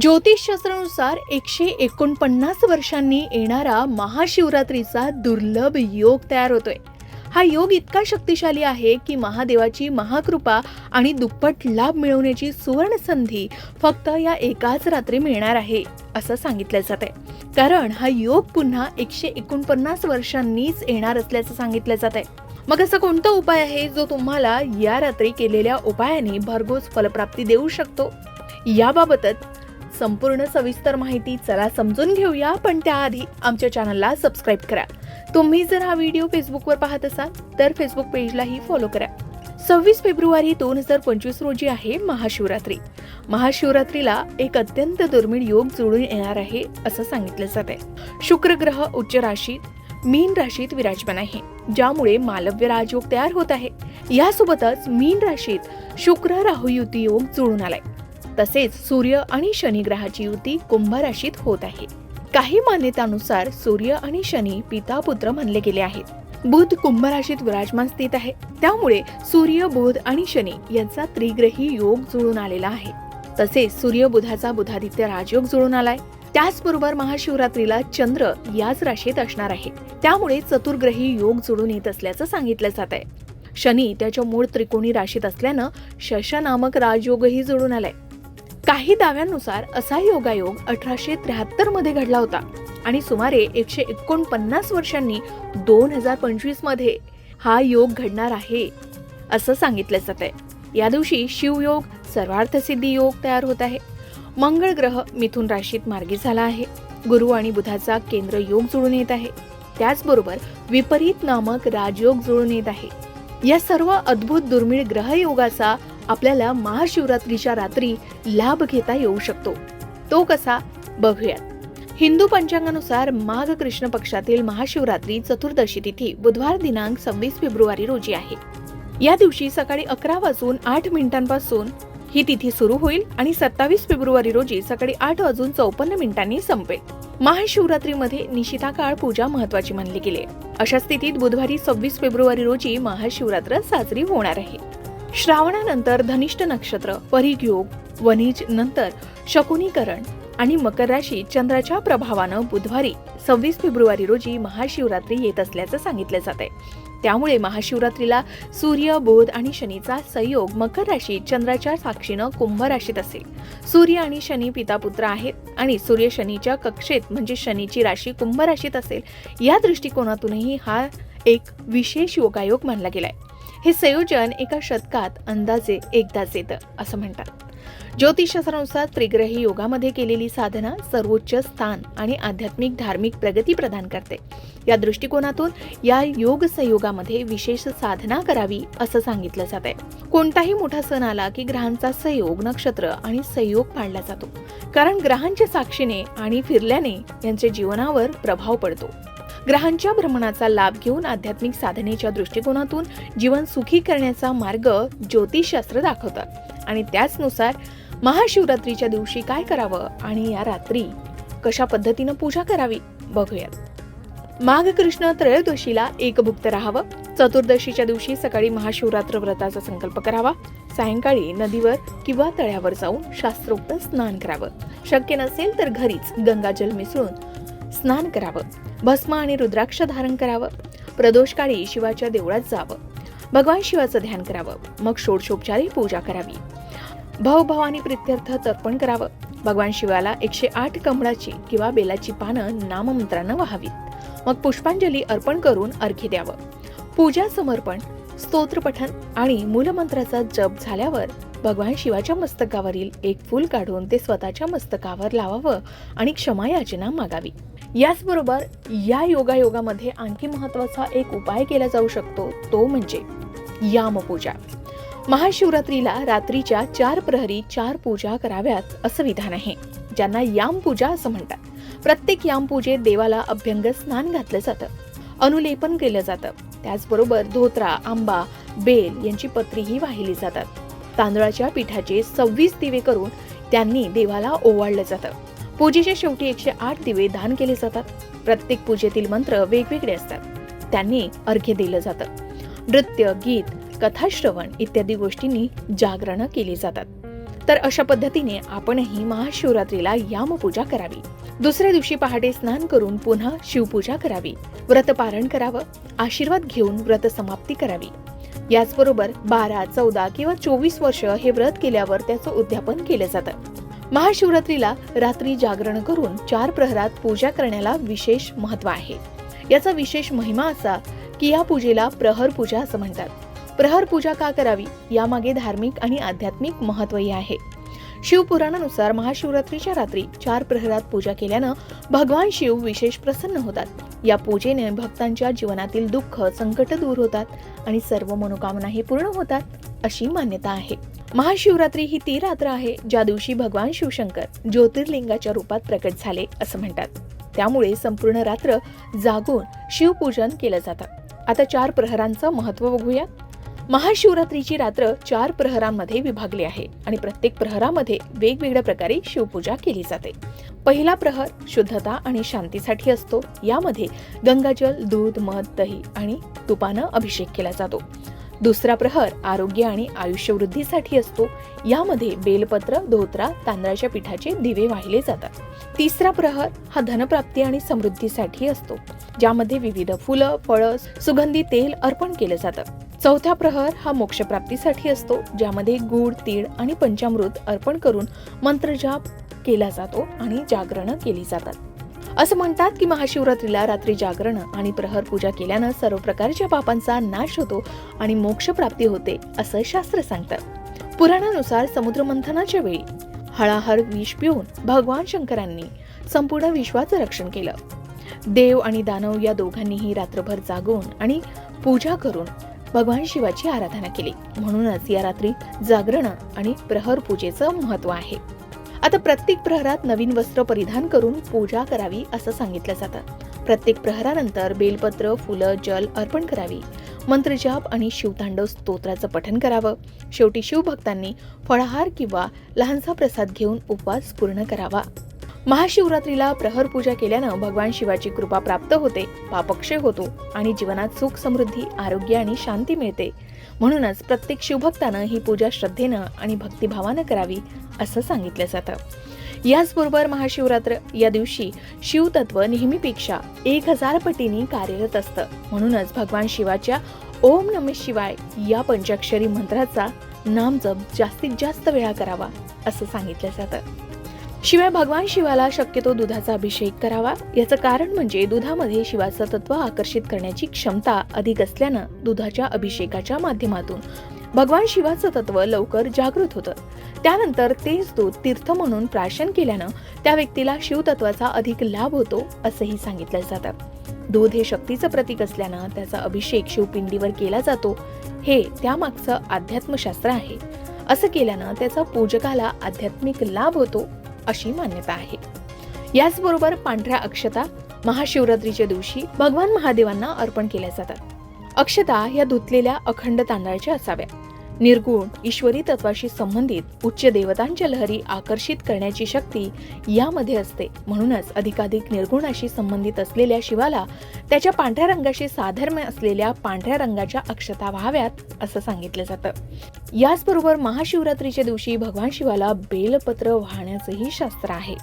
ज्योतिषशास्त्रानुसार एकशे एकोणपन्नास वर्षांनी येणारा महाशिवरात्रीचा दुर्लभ योग तयार होतोय. हा योग इतका शक्तिशाली आहे की महादेवाची महाकृपा आणि दुप्पट लाभ मिळवण्याची सुवर्ण संधी फक्त या एकाच रात्री मिळणार आहे असं सांगितलं जात आहे कारण हा योग पुन्हा एकशे एकोणपन्नास वर्षांनीच येणार असल्याचं सांगितलं जात आहे मग असा कोणता उपाय आहे जो तुम्हाला या रात्री केलेल्या उपायाने भरघोस फलप्राप्ती देऊ शकतो? याबाबतच संपूर्ण सविस्तर माहिती चला समजून घेऊया पण त्याआधी आमच्या चॅनलला सबस्क्राईब करा. तुम्ही जर हा व्हिडिओ फेसबुकवर पाहत असाल तर फेसबुक पेजलाही फॉलो करा. सव्वीस फेब्रुवारी दोन हजार पंचवीस रोजी आहे महाशिवरात्री. महाशिवरात्रीला एक अत्यंत दुर्मिळ योग जुळून येणार आहे असं सांगितलं जाते शुक्र ग्रह उच्च राशीत मीन राशीत विराजमान आहे ज्यामुळे मालव्य राजयोग तयार होत आहे. यासोबतच मीन राशीत शुक्र राहू युती योग जुळून आलाय. तसेच सूर्य आणि शनी ग्रहाची युती कुंभ राशीत होत आहे. काही मान्यतानुसार सूर्य आणि शनी पिता पुत्र म्हणले गेले आहेत. बुध कुंभ राशीत विराजमान स्थित आहे. त्यामुळे सूर्य बुध आणि शनी यांचा त्रिग्रही योग जुळून आलेला आहे. तसेच सूर्य बुधाचा बुधादित्य राजयोग जुळून आलाय. त्याचबरोबर महाशिवरात्रीला चंद्र याच राशीत असणार आहे. त्यामुळे चतुर्ग्रही योग जुळून येत असल्याचं सांगितलं जात आहे शनी त्याच्या मूळ त्रिकोणी राशीत असल्यानं शश नामक राजयोगही जुळून आलाय. काही दाव्यांनुसार असा योगायोग अठराशे त्र्याहत्तरमध्ये घडला होता. आणि सुमारे एकशे एकोणपन्नास वर्षांनी दोन हजार पंचवीसमध्ये हा योग घडणार आहे असं सांगितलं जात आहे या दिवशी शिवयोग सर्वार्थ सिद्धी योग तयार होत आहे. मंगळ ग्रह मिथुन राशीत मार्गी झाला आहे. गुरु आणि बुधाचा केंद्र योग जुळून येत आहे. त्याचबरोबर विपरीत नामक राजयोग जुळून येत आहे. या सर्व अद्भुत दुर्मिळ ग्रहयोगाचा आपल्याला महाशिवरात्रीच्या रात्री लाभ घेता येऊ शकतो. तो कसा? बघूयात. हिंदू पंचांगानुसार माघ कृष्ण पक्षातील महाशिवरात्री चतुर्दशी तिथी बुधवार दिनांक सव्वीस फेब्रुवारी रोजी आहे. या दिवशी सकाळी अकरा वाजून आठ मिनिटांपासून ही तिथी सुरू होईल आणि सत्तावीस फेब्रुवारी रोजी सकाळी आठ वाजून चौपन्न मिनिटांनी संपेल. महाशिवरात्रीमध्ये निशिता काळ पूजा महत्वाची मानली गेली. अशा स्थितीत बुधवारी सव्वीस फेब्रुवारी रोजी महाशिवरात्र साजरी होणार आहे. श्रावणानंतर धनिष्ठ नक्षत्र परीघ योग वनिज नंतर शकुनीकरण आणि मकर राशी चंद्राच्या प्रभावानं बुधवारी सव्वीस फेब्रुवारी रोजी महाशिवरात्री येत असल्याचं सांगितलं जाते आहे त्यामुळे महाशिवरात्रीला सूर्य बोध आणि शनीचा संयोग मकर राशीत चंद्राच्या साक्षीनं कुंभ राशीत असेल. सूर्य आणि शनी पिता पुत्र आहेत आणि सूर्य शनीच्या कक्षेत म्हणजे शनीची राशी कुंभ राशीत असेल. या दृष्टिकोनातूनही हा एक विशेष योगायोग मानला गेलाय. हे संयोजन एका शतकात अंदाजे एकदाच येतं असं म्हणतात. ज्योतिषशास्त्रानुसार त्रिग्रही योगामध्ये केलेली साधना सर्वोच्च स्थान आणि आध्यात्मिक धार्मिक प्रगती प्रदान करते. या दृष्टिकोनातून या योग संयोगामध्ये विशेष साधना करावी असं सांगितलं जात आहे कोणताही मोठा सण आला की ग्रहांचा संयोग नक्षत्र आणि संयोग पाळला जातो. कारण ग्रहांच्या साक्षीने आणि फिरल्याने यांच्या जीवनावर प्रभाव पडतो. ग्रहांच्या भ्रमणाचा लाभ घेऊन आध्यात्मिक साधनेच्या दृष्टिकोनातून जीवन सुखी करण्याचा मार्ग ज्योतिषशास्त्र दाखवतात आणि त्याचनुसार महाशिवरात्रीच्या दिवशी काय करावं आणि या रात्री कशा पद्धतीनं पूजा करावी बघूयात. माघ कृष्ण त्रयोदशीला एकभुक्त राहावं. चतुर्दशीच्या दिवशी सकाळी महाशिवरात्र व्रताचा संकल्प करावा. सायंकाळी नदीवर किंवा तळ्यावर जाऊन शास्त्रोक्त स्नान करावं. शक्य नसेल तर घरीच गंगाजल मिसळून स्नान करावं. भस्म आणि रुद्राक्ष धारण करावं. प्रदोषकाळी शिवाच्या देवळात जावं. भगवान शिवाचं ध्यान करावं. मग षोडशोपचारी पूजा करावी. भावभावानी प्रित्यर्थ तर्पण करावं. भगवान शिवाला एकशे आठ कमळाची किंवा बेलाची पानं नाममंत्रानं व्हावीत. मग पुष्पांजली अर्पण करून अर्घ्य द्यावं. पूजा समर्पण स्तोत्रपठन आणि मूलमंत्राचा जप झाल्यावर भगवान शिवाच्या मस्तकावरील एक फूल काढून ते स्वतःच्या मस्तकावर लावावं आणि क्षमायाचना मागावी. याचबरोबर या योगायोगामध्ये आणखी महत्त्वाचा एक उपाय केला जाऊ शकतो तो म्हणजे यामपूजा. महाशिवरात्रीला रात्रीच्या चार प्रहरी चार पूजा कराव्यात असं विधान आहे ज्यांना याम पूजा असं म्हणतात. प्रत्येक याम पूजेत देवाला अभ्यंग स्नान घातलं जातं अनुलेपन केलं जातं. त्याचबरोबर धोत्रा आंबा बेल यांची पत्रीही वाहिली जातात. तांदळाच्या पिठाचे सव्वीस दिवे करून त्यांनी देवाला ओवाळलं जातं. पूजेच्या शेवटी एकशे आठ दिवे दान केले जातात. प्रत्येक पूजेतील मंत्र वेगवेगळे असतात. त्यांनी अर्घ्य दिलं जातं. नृत्य गीत कथाश्रवण इत्यादी गोष्टींनी जागरणं केली जातात. तर अशा पद्धतीने आपणही महाशिवरात्रीला यामपूजा करावी. दुसऱ्या दिवशी पहाटे स्नान करून पुन्हा शिवपूजा करावी. व्रत पारण करावं. आशीर्वाद घेऊन व्रत समाप्ती करावी. याचबरोबर बारा चौदा किंवा चोवीस वर्ष हे व्रत केल्यावर त्याचं उद्यापन केलं जातं. महाशिवरात्रीला रात्री जागरण करून चार प्रहरात पूजा करण्याला विशेष महत्त्व आहे. याचा विशेष महिमा असा की या पूजेला प्रहर पूजा असं म्हणतात. प्रहर पूजा का करावी? यामागे धार्मिक आणि आध्यात्मिक महत्वही आहे. शिवपुराणानुसार महाशिवरात्रीच्या रात्री चार प्रहरात पूजा केल्यानं भगवान शिव विशेष प्रसन्न होतात. या पूजेने भक्तांच्या जीवनातील दुःख संकट दूर होतात आणि सर्व मनोकामनाही पूर्ण होतात. अशी मान्यता आहे. महाशिवरात्री ही ती रात्र आहे ज्या दिवशी भगवान शिवशंकर ज्योतिर्लिंगाच्या रूपात प्रकट झाले असं म्हणतात. त्यामुळे संपूर्ण रात्र जागून शिवपूजन केलं जातं. आता चार प्रहरांचं महत्त्व बघूया. महाशिवरात्रीची रात्र चार प्रहरांमध्ये विभागली आहे आणि प्रत्येक प्रहरामध्ये वेगवेगळ्या प्रकारे शिवपूजा केली जाते. पहिला प्रहर शुद्धता आणि शांतीसाठी असतो. यामध्ये गंगाजल दूध मध दही आणि तुपानं अभिषेक केला जातो. दुसरा प्रहर आरोग्य आणि आयुष्यवृद्धीसाठी असतो. यामध्ये बेलपत्र धोत्रा तांदळाच्या पिठाचे दिवे वाहिले जातात. तिसरा प्रहर हा धनप्राप्ती आणि समृद्धीसाठी असतो ज्यामध्ये विविध फुलं फळं सुगंधी तेल अर्पण केलं जातं. चौथा प्रहर हा मोक्षप्राप्तीसाठी असतो ज्यामध्ये गूळ तीळ आणि पंचामृत अर्पण करून मंत्रजाप केला जातो आणि जागरण केली जातात. असं म्हणतात की महाशिवरात्रीला रात्री जागरण आणि प्रहर पूजा केल्यानं सर्व प्रकारच्या पापांचा नाश होतो आणि मोक्षप्राप्ती होते असं शास्त्र सांगतं. पुराणानुसार समुद्र मंथनाच्या वेळी हळाहळ विष पिऊन भगवान शंकरांनी संपूर्ण विश्वाचं रक्षण केलं. देव आणि दानव या दोघांनीही रात्रभर जागून आणि पूजा करून भगवान शिवाची आराधना केली. म्हणूनच या रात्री जागरण आणि प्रहर पूजेचं महत्त्व आहे. आता प्रत्येक प्रहरात नवीन वस्त्र परिधान करून पूजा करावी असं सांगितलं जातं. प्रत्येक प्रहरानंतर बेलपत्र फुलं जल अर्पण करावी. मंत्रजाप आणि शिवतांडव स्तोत्राचं पठन करावं. शेवटी शिवभक्तांनी फळाहार किंवा लहानसा प्रसाद घेऊन उपवास पूर्ण करावा. महाशिवरात्रीला प्रहर पूजा केल्यानं भगवान शिवाची कृपा प्राप्त होते पापक्षय होतो आणि जीवनात सुख समृद्धी आरोग्य आणि शांती मिळते. म्हणूनच प्रत्येक शिवभक्तानं ही पूजा श्रद्धेनं आणि भक्तिभावानं करावी असं सांगितलं जातं. याचबरोबर महाशिवरात्र या दिवशी शिवतत्व नेहमीपेक्षा एक हजार पटीने कार्यरत असतं. म्हणूनच भगवान शिवाच्या ओम नम शिवाय या पंचाक्षरी मंत्राचा नामजप जास्तीत जास्त वेळा करावा असं सांगितलं जातं. शिवाय भगवान शिवाला शक्यतो दुधाचा अभिषेक करावा. याचं कारण म्हणजे दुधामध्ये शिवाचं तत्व आकर्षित करण्याची क्षमता अधिक असल्यानं दुधाच्या अभिषेकाच्या माध्यमातून भगवान शिवाचं तत्व लवकर जागृत होतं. त्यानंतर तेच दूध तीर्थ म्हणून प्राशन केल्यानं त्या व्यक्तीला शिवतत्वाचा अधिक लाभ होतो असंही सांगितलं जातं. दूध हे शक्तीचं प्रतीक असल्यानं त्याचा अभिषेक शिवपिंडीवर केला जातो हे त्यामागचं अध्यात्मशास्त्र आहे. असं केल्यानं त्याचा पूजकाला आध्यात्मिक लाभ होतो अशी मान्यता आहे. याचबरोबर पांढऱ्या अक्षता महाशिवरात्रीच्या दिवशी भगवान महादेवांना अर्पण केल्या जातात. अक्षता या धुतलेल्या अखंड तांदळाच्या असाव्या. निर्गुण ईश्वरी तत्वाशी संबंधित उच्च देवतांच्या लहरी आकर्षित करण्याची शक्ती यामध्ये असते. म्हणूनच अधिकाधिक निर्गुणाशी संबंधित असलेल्या शिवाला त्याच्या पांढऱ्या रंगाशी साधर्म्य असलेल्या पांढऱ्या रंगाच्या अक्षता व्हाव्यात असं सांगितलं जातं. याचबरोबर महाशिवरात्रीच्या दिवशी भगवान शिवाला बेलपत्र वाहण्याचंही शास्त्र आहे.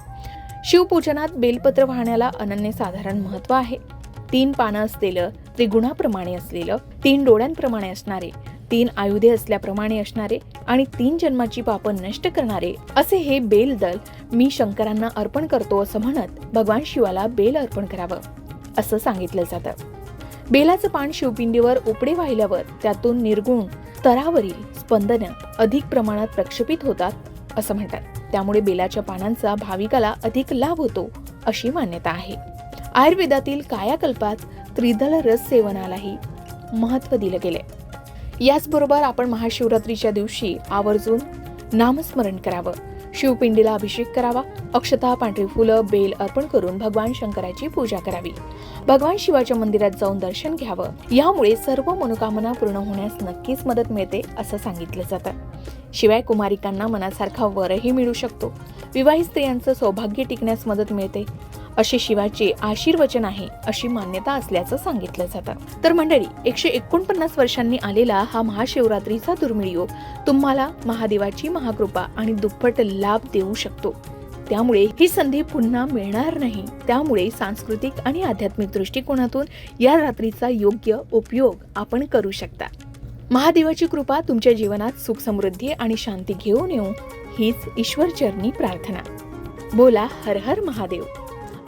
शिवपूजनात बेलपत्र वाहण्याला अनन्यसाधारण महत्त्व आहे. तीन पानं असलेलं त्रिगुणाप्रमाणे असलेलं तीन डोळ्यांप्रमाणे असणारे तीन आयुधे असल्याप्रमाणे असणारे आणि तीन जन्माची पापं नष्ट करणारे असे हे बेल दल मी शंकरांना अर्पण करतो असं म्हणत भगवान शिवाला बेल अर्पण करावं असं सांगितलं जातं. बेलाचं पान शिवपिंडीवर उपडे वाहिल्यावर त्यातून निर्गुण स्तरावरील स्पंदन अधिक प्रमाणात प्रक्षेपित होतात असं म्हणतात. त्यामुळे बेलाच्या पानांचा भाविकाला अधिक लाभ होतो अशी मान्यता आहे. आयुर्वेदातील कायाकल्पात त्रिदल रस सेवनालाही महत्त्व दिलं गेले याचबरोबर आपण महाशिवरात्रीच्या दिवशी आवर्जून नामस्मरण करावं. शिवपिंडीला अभिषेक करावा. अक्षता पांढरी फुलं बेल अर्पण करून भगवान शंकराची पूजा करावी. भगवान शिवाच्या मंदिरात जाऊन दर्शन घ्यावं. यामुळे सर्व मनोकामना पूर्ण होण्यास नक्कीच मदत मिळते असं सांगितलं जातं. शिवाय कुमारिकांना मनासारखा वरही मिळू शकतो. विवाहित स्त्रियांचं सौभाग्य टिकण्यास मदत मिळते. असे शिवाचे आशीर्वचन आहे अशी मान्यता असल्याचं सांगितलं जातं. तर मंडळी एकशे एकोणपन्नास वर्षांनी आलेला हा महाशिवरात्रीचा दुर्मिळ योग तुम्हाला महादेवाची महाकृपा आणि दुप्पट लाभ देऊ शकतो. त्यामुळे ही संधी पुन्हा मिळणार नाही. त्यामुळे सांस्कृतिक आणि आध्यात्मिक दृष्टिकोनातून या रात्रीचा योग्य उपयोग आपण करू शकता. महादेवाची कृपा तुमच्या जीवनात सुख समृद्धी आणि शांती घेऊन येऊ हीच ईश्वरचरणी प्रार्थना. बोला हर हर महादेव.